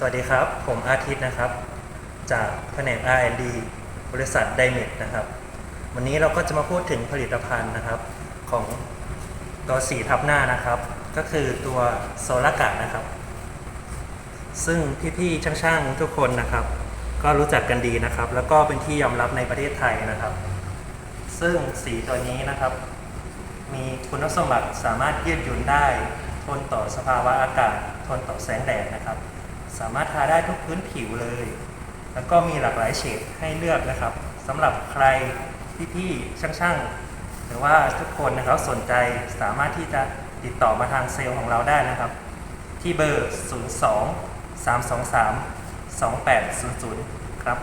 สวัสดีครับ ผมอาทิตย์นะครับ จากแผนก R&D บริษัทไดเม t นะครับ วันนี้เราก็จะมาพูดถึงผลิตภัณฑ์นะครับ ของตัวสีทับหน้านะครับ ก็คือตัวโซลากานะครับ ซึ่งพี่ๆช่างๆทุกคนนะครับ ก็รู้จักกันดีนะครับ แล้วก็เป็นที่ยอมรับในประเทศไทยนะครับ ซึ่งสีตัวนี้นะครับ มีคุณสมบัติสามารถยืดหยุ่นได้ ทนต่อสภาวะอากาศ ทนต่อแสงแดดนะครับ สามารถทาได้ทุกพื้นผิวเลย แล้วก็มีหลากหลายเฉดให้เลือกนะครับสำหรับใครพี่ๆช่างๆ หรือว่าทุกคนนะครับสนใจสามารถที่จะติดต่อมาทางเซลล์ของเราได้นะครับ ที่เบอร์ 02 323 2800 ครับ